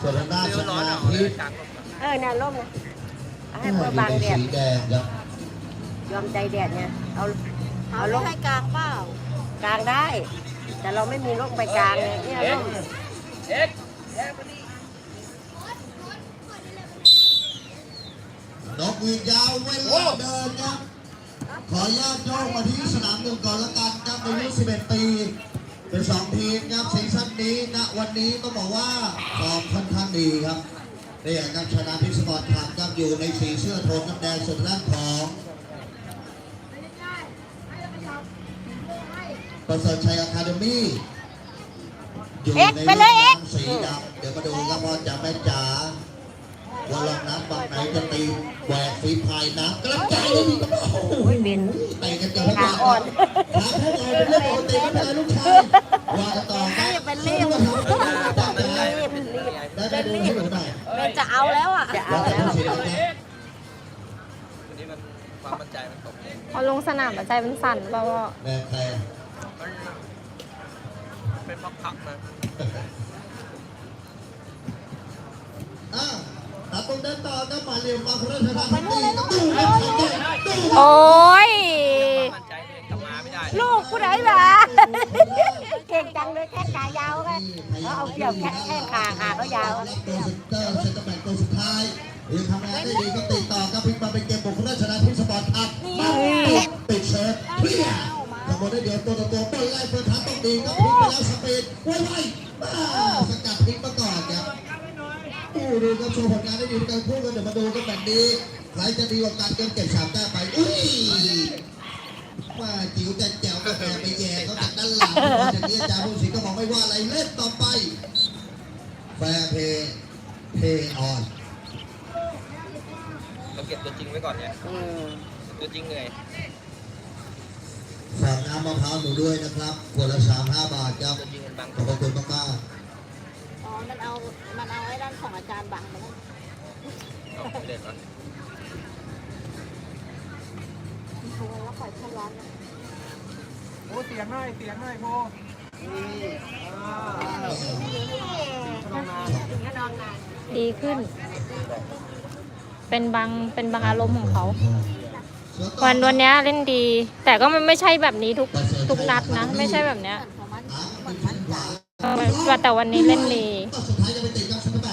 ส่วนทางด้านชนะทิพย์เออน่ะร่มนะเอาให้เบอร์บางแดดสีแดงครับยอมใจแดดไงเอาเอาเอาลร่งมให้กลางเปล่ากลางได้ แต่เราไม่มีร่มไปกลางไงเนี่ยร่มนกหวีดยาวเวลาเดินครับ ขออนุญาตโยกมาที่สนามหนึ่งก่อนละกันครับอายุ11 ปี เป็นสองทีมครับซีซั่นนี้ณวันนี้ต้องบอกว่าฟอร์มค่อนข้างดีครับนี่ครับชนะพิสปอร์ตคลับครับอยู่ในสีเสื้อโทนน้ำแดงสุดด้านของประเสริฐชัยอะคาเดมี่อยู่ในสีดำเดี๋ยวมาดูครับว่าจะแม่จ๋า ว่าลองน้ำบางไหนจะตีแหวกฝีพายน้ำกระจายเลยครับโอ้โหโอ้ยเบนเตะกันเจอขาอ่อนขาผู้อ่อนเป็นเรื่องปกติไม่เป็นไรลูกชายว่ากันต่อครับอย่าเป็นรีบได้ไหมรีบรีบได้ได้ดูให้หนูหน่อยเบนจะเอาแล้วอะจะเอาแล้วว่าจะดูสิครับวันนี้มันความมั่นใจมันตกพอลงสนามอะใจมันสั่นเปล่าว่าแม่ใครมันเป็นพักๆนะอะ ตัดตรงเดินต่อครับมาเรียมมาคุณราชทานดีก็ดูครับดูดูโอ้ยมั่นใจเลยกลับมาไม่ได้ลูกผู้ใดล่ะเก่งจังเลยแค่ขายาวไงเขาเอาเกี่ยวแค่แค่ขาขาเขายาวตัวสุดเตอร์เซนเตอร์แบ็กตัวสุดท้ายยังทำงานได้ดีก็ติดต่อครับพลิกมาเป็นเกมบุกราชนะที่สปอร์ตอัพมาติดเซิร์ฟเพี้ยทำหมดได้เดียวตัวต่อตัวบอลไล่เฟิร์สทัพต้องดีครับ ดูครับโชว์ผลงานได้ดีการพูดกันเดี๋ยวมาดูกันแบบนี้ใครจะดีกว่าการเกมเก็บสามแต้มไปอุ้ยว่าจิ๋วแต่แจ๋วก็แกไปแย่เขาจากด้านหลังอย่างนี้อาจารย์ผู้สิงห์ก็บอกไม่ว่าอะไรเล่นต่อไปแฟร์เพย์เพย์ออนเราเก็บตัวจริงไว้ก่อนเนี่ยตัวจริงเหนื่อยฝากน้ำมะพร้าวหนูด้วยนะครับขวดละสามห้าบาทครับตัวจริงมันบาขอบคุณมากอ๋อ มันเอา มันเอาไอ้ด้านของอาจารย์บังไปแล้วเอาไม่เล่นก่อนเอาไว้แล้วปล่อยเข้าร้านโอ้เสียงหน่อยเสียงหน่อยโมดีขึ้น เป็นบาง เป็นบางอารมณ์ของเขา วันวันนี้เล่นดี แต่ก็มันไม่ใช่แบบนี้ทุกทุกนัดนะ ไม่ใช่แบบเนี้ย ว่าแต่วันนี้เล่นดี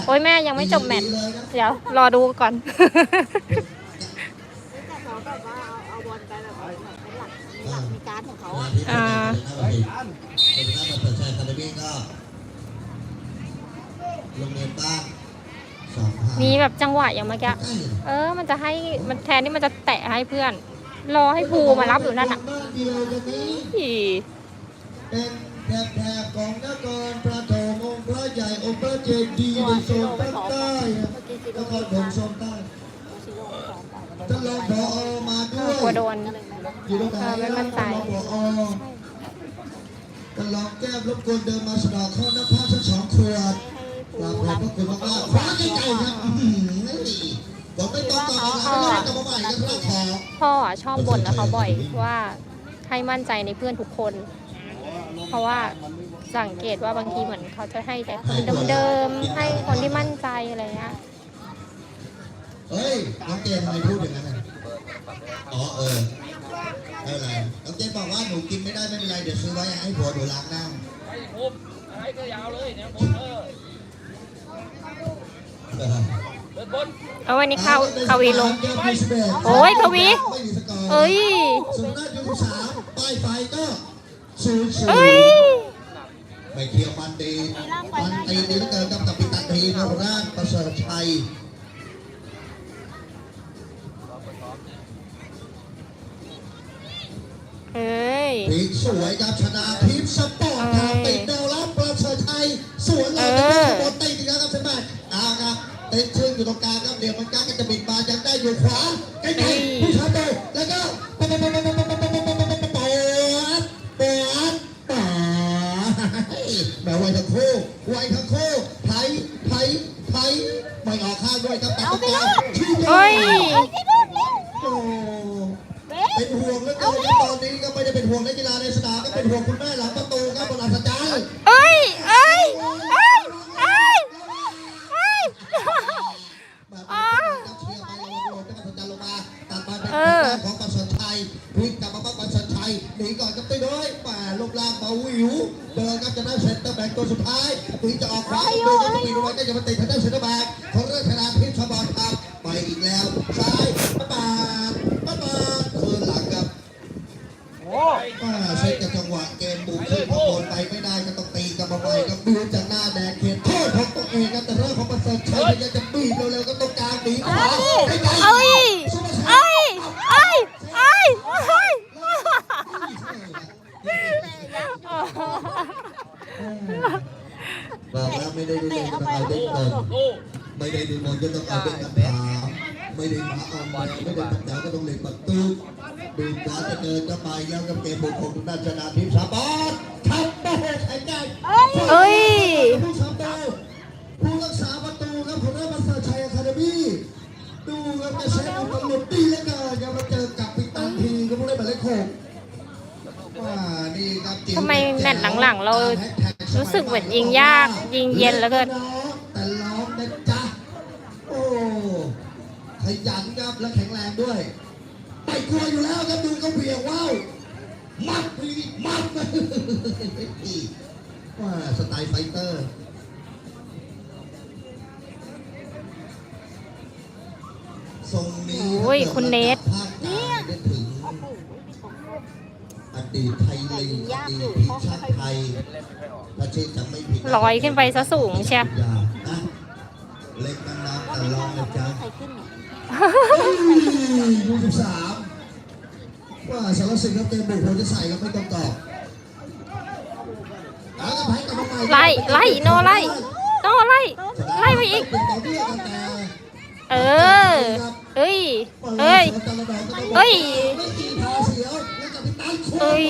โอ้ยแม่ยังไม่จบแมตช์เดี๋ยว รอดูก่อนมีแบบจังหวะอย่างเมื่อกี้ เออ มันจะให้ มันแทนที่มันจะแตะให้เพื่อน รอให้ภูมารับอยู่นั่นอะ แถบแถบของนครปฐมองค์พระใหญ่องค์พระเจดีย์ในโซนภาคใต้นโร่ครปฐมโซนใต้ซิโร่สองแต่ท่านรองผอมาด้วยกลัวโดนก็เลยไม่ได้อยู่ตรงไหนไม่มั่นใจท่านรองผอท่านรองแก้มรบกวนเดินมาสะเดอกข้อน้ำผ้าสักสองขวดกราบขอบพระคุณมากๆฟ้าใกล้ๆครับอื้อหือผมไม่ต้องตอบคำถามแล้วจะมาใหม่นะครับขอพ่อชอบบ่นกับเขาบ่อยว่าให้มั่นใจในเพื่อนทุกคน เพราะว่าสังเกตว่าบางทีเหมือนเขาจะให้แต่คนเดิมๆให้คนที่มั่นใจอะไรเงี้ยเฮ้ยน้องเจนทำไมพูดอย่างนั้นอะอ๋อเออไม่เป็นไรน้องเจนบอกว่าหนูกินไม่ได้ไม่เป็นไรเดี๋ยวซื้อไว้ให้ผัวหนูล้างหน้าไอ้ภูมิไอ้ก็ยาวเลยเนี่ยผมเออเออเดินบนเอาวันนี้เขาเขาวีลง โอ้โอ้ยกวีไม่มีสกอร์เอ้ย สุดหน้ายูสามป้ายไฟก็ ศูนย์ศูนเอ้ยย์ไม่เคียวมันดีมันตีดีเหลือเกินกับกับปิตันทีนราชประเสริฐชัยเอ้ยพลิกสวยครับชนะทีมสปอร์ตครับติดแนวรับประเสริฐชัยสวนเลยเป็นขบวนตีอีกแล้วครับเซนแมนเอาครับติดชึ่งอยู่ตรงกลางครับเดี๋ยวมันกลางก็จะบิดมายังได้อยู่ขวาใกล้ๆ ตอนนี้ก็ไม่ได้เป็นห่วงในกีฬาในสนามก็เป็นห่วงคุณแม่หลังประตูครับบนอัศจรรยเอ้ยเอ้ยเอ้ยเอ้ยเอ้ยอ๋อเออของปัสสันชัยวิ่งกลับมาบ้างปัสสันชัยหนีก่อนกับตีน้อยป่าลงล่างเบาวิวเดินครับจะได้เซนเตอร์แบกตัวสุดท้ายถึงจะออกขวาดูจะตีด้วยก็ยังมาตีทางด้านเซนเตอร์แบ็กคนงราชนะทีมย์ชบอนครับไปอีกแล้วซ้าย อ่าเช็คกับจังหวะเกมบุกขึ้นพอโอนไปไม่ได้ก็ต้องตีกับมาใหม่ครับดูจากหน้าแดงเขียนโทษของตัวเองครับแต่เรื่องของประเสริฐชัยพยายามจะบีบเร็วๆก็ต้องกลางบีขวาให้ไกลเอ้ยเอ้ยเอ้ยเอ้ยเอ้ยบอกแล้วไม่ได้ดูเลยก็ต้องเอาเด็กก่อนไม่ได้ดูมองก็ต้องเอาเด็กกับขาไม่ได้มาเอาบอลไม่ได้ตัดแถวก็ต้องเล่นประตู บีบขวาจะเดินก็ไปแล้วกับเกมบุกของทางด้านชนะทิพย์สาบอนทำโอ้โหใช้ได้เอ้ยผู้ชมดูผู้รักษาประตูครับของราชบัณฑิตชัยอะคาเดมี่ดูครับจะเซฟอุตลุดดีเหลือเกินครับมาเจอกับปิตันทีก็ผู้เล่นหมายเลขหกว่านี่ครับจิ๋วทำไมแมตช์หลังๆ เรารู้สึกเหมือนยิงยาก ยิงเย็นเหลือเกินแต่ร้องนะจ๊ะโอ้ขยันครับและแข็งแรงด้วย ไม่กลัวอยู่แล้วครับดูเขาเบียว้าวมัดพีมัดว่าสไตล์ไฟเตอร์ทรงนี้โอ้ยคุณเนทภาคกลางได้ถึงอดีตไทยลีกอดีตทีมชาติไทยถ้าชื่อจำไม่ผิดลอยขึ้นไปซะสูงเชียวอย่านะ เล็กน้ำแต่ลองนะจ๊ะใครขึ้นเนี่ยยูสิบสามว่าสารสินครับเกมบุกผมจะใส่ก็ไม่ต้องตอบเอากระไผ่กลับมาใหม่ไล่ไล่โนไล่โนไล่ไล่ไปอีกเป็นต่อเนื่องกันแต่เออเอ้ยเอ้ยเอ้ยเอ้ย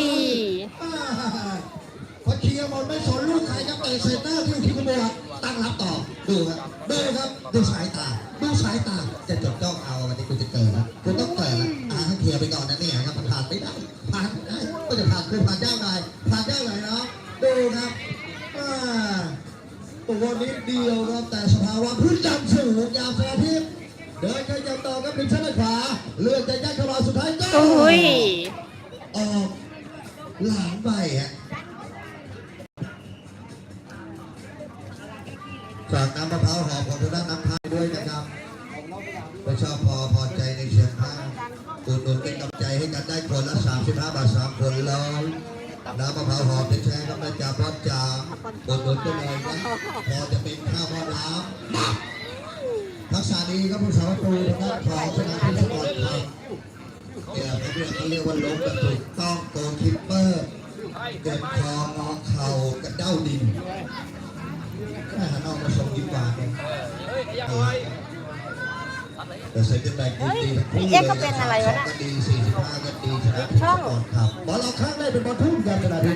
พอเคลียร์บอลไม่สนลูกใครครับเตะเซนเตอร์ที่อยู่ที่ขบวนตั้งรับต่อ ดูครับดูครับดูสายตาดูสายตาจะจดจ้องเอาวันนี้คุณจะเกิดนะคุณต้องเกิดนะอ่าให้เคลียร์ไปก่อนนะเนี่ยครับผ่านไม่ได้ผ่านไม่ได้ก็จะผ่านคุณผ่านยากหน่อยผ่านยากหน่อยเนาะดูครับอ่าตัวนิดเดียวครับแต่สภาวะพื้นดำสูงยาวสารพิษเดินกันยาวต่อครับเป็นชั้นขวาเลื่อนจะยัดเข้ามาสุดท้ายก็อุ้ยออกหลังไปฮะ ฝากน้ำมะพร้าวหอมของทางด้านน้ำพายด้วยนะครับไม่ชอบพอพอใจในเชิงผ้าอุดหนุนเป็นกำลังใจให้กันได้คนละ35บาทสามคนแล้วน้ำมะพร้าวหอมที่แท้ก็มาจากพ่อจ่าอุดหนุนกันเลยนะพอจะเป็นข้าวหม้อน้ำทักษะดีครับผู้สาวตูทางด้านของชนะทิพย์สปอร์ตคลับเนี่ยเขาเรียกเขาเรียกว่าล้มแบบถูกต้องโกคิปเปอร์เก็บคองอเข่ากระเด้าดิน เอามาส่งดีกว่าเนี่ยเฮ้ยขยับไว้แต่เซนเตอร์แบ็กดีดีทั้งคู่เอ๊ะเขาเป็นอะไรวะนะก็ดีสี่สิบห้าก็ดีชนะทุกสปอร์ตครับบอลเราข้างได้เป็นบอลทุ่มกันขนาดนี้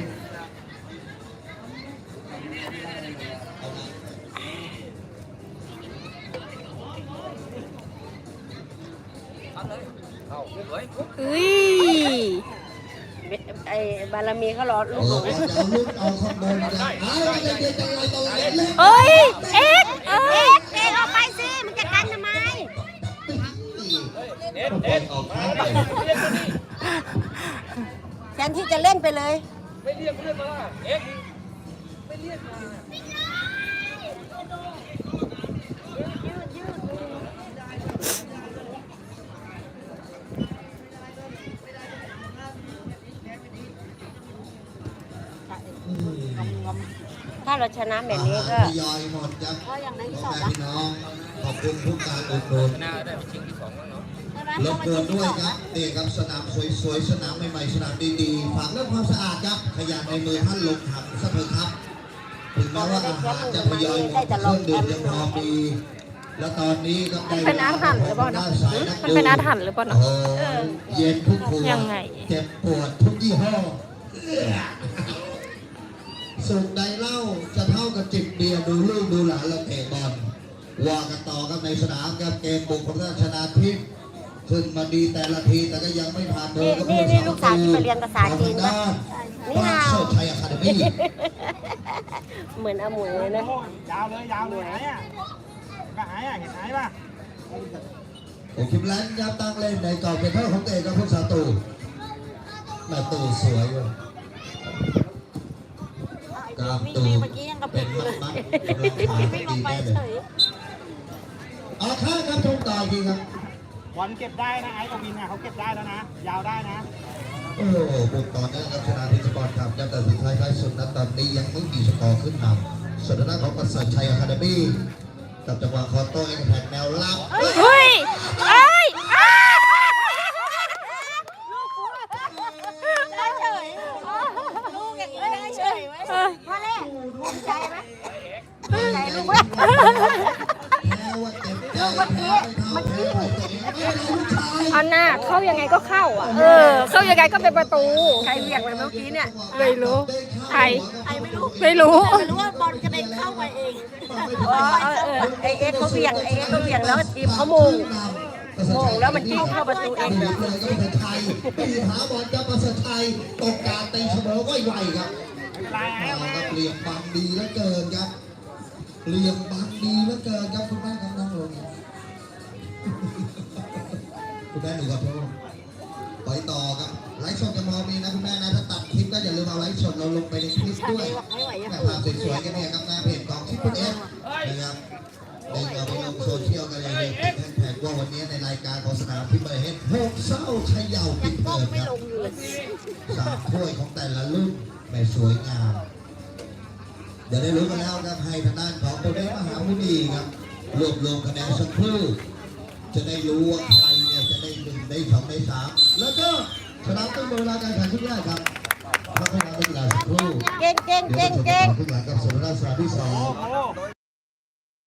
ไอ้บารมีเขารอลูโอ้กหโหนูจะเอาลูกเอาข้างบนกันเอาเย็นเย็นๆอะไรต่ออะไรเล่นเอ้ยเอ็กเอ้ยเอ็กออกไปสิมันจะกันทำไมเด็ดเด็ดออกข้างไปเรียกมาดิแทนที่จะเล่นไปเลย ไม่เรียกเรียกมาเอ็กไม่เรียกมา ถ้าเราชนะแบบนี้ก็ทยอยหมดครับก็อย่างในพ่ที่อสองแม่นะพี่น้องขอบคุณทุกการอุดหนุนหน้าได้ชิงที่สองแล้วเนาะใช่ไหมรบกวนด้วยครับนี่ครับสนามสวยๆสนามใหม่ๆสนามดีๆฝากเรื่องความสะอาดครับขยะในมือท่านลงถังสักเถอะครับถึงแม้ว่าอาหารจะทยอยหมดเครื่องดื่มยังพอมีแล้วตอนนี้ก็ได้เป็นอาถรรพ์หรือเปล่าเนอะมันเป็นอาถรรพ์หรือเปล่าเนอะโอ้เย็นทุกครัวยังไง เจ็บปวดทุกยี่ห้อ สุขใดเล่าจะเท่ากับจิบเบียร์ดูลูกดูหลานเราเตะบอลว่ากันต่อครับในสนามครับเกมบุกของราชนาทิพย์ขึ้นมาดีแต่ละทีแต่ก็ยังไม่ผ่านมือกับนี่นี่ลูกสาวที่ไปเรียนภาษาจีนนะปะนี่บ้านเอาเชิดชัยอะคาเดมี่เหมือนอาหมวยเลยนะยาวเลยยาวเลยหายอะก็หายอะเห็นหายป่ะผมคิมแลนด์ครับตั้งเล่นในกรอบเป็นเท่าของตัวเองกับพุทธสาตูแม่ตูสวยว่ะกราบ วิ่งตูไปเมื่อกี้ยังกระเพเป็นกอยู่มัเลดยมัดกำลังขาวิ่งลงไปดีเฉแน่เลยยเอาข้างครับชมต่ออีกทีครับบอลเก็บได้นะไอ้กับวินอะเขาเก็บได้แล้วนะ ยาวได้นะโอ้โหบุกต่อเนื่องครับชนะทิพย์สปอร์ตครับยังแต่สุดท้ายท้ายสุดนั้นตอนนี้ยังไม่มีสกอร์ขึ้นนำส่วนทางด้านของประเสริฐชัยอะคาเดมี่กับจังหวะคอโต้เอ็กแพกแนวรับเฮ้ย ม่เท่าแพ้ไปตัวเองไม่ได้ลูกชายเอาหน้าเข้ายังไงก็เข้าอะ เออ เข้ายังไงก็เป็นประตู ใครเรียกไปเมื่อกี้เนี่ยไม่รู้ใครใครไม่รู้ไม่รู้ไม่รู้ว่าบอลกระเด็นเข้าไปเองอ๋อเออเออไอเอ็กซ์เขาเบี่ยงไอเอ็กซ์เขาเบี่ยงแล้วทีมเขามงมงแล้วมันจิ้งเข้าประตูเองบีบเลยก็ประเสริฐชัยบีบหาบอลกับประเสริฐชัยตกการตีเสมอก็ไวครับลายไอ้อ่าเอามาครับเหลี่ยมบังดีเหลือเกินครับเหลี่ยมบังดี สวยกันเนี่ยครับหน้าเพจของทิปเปิลเอฟนะครับเด้งเอาไปลงโซเชียลกันเลยเลยติดแฮชแท็กว่าวันนี้ในรายการของสนามทิปเปิลเอฟหกเศร้าเขย่าปิดเปิดครับสามถ้วยของแต่ละรุ่นแม่สวยงาม เดี๋ยวได้รู้กันแล้วครับให้ทางด้านของโปรเดมหามุนีครับรวบรวมคะแนนสักครู่จะได้รู้ว่าใครเนี่ยจะได้หนึ่งได้สองได้สามแล้วก็ชนะต้องเวลาการแข่งขันชุดแรกครับพักให้นักกีฬาสักครู่ เก่งเก่งเดี๋ยวเก่งจะชมเก่งต่อขึ้นหลังกับสุรราชสนามที่สองโอ้โห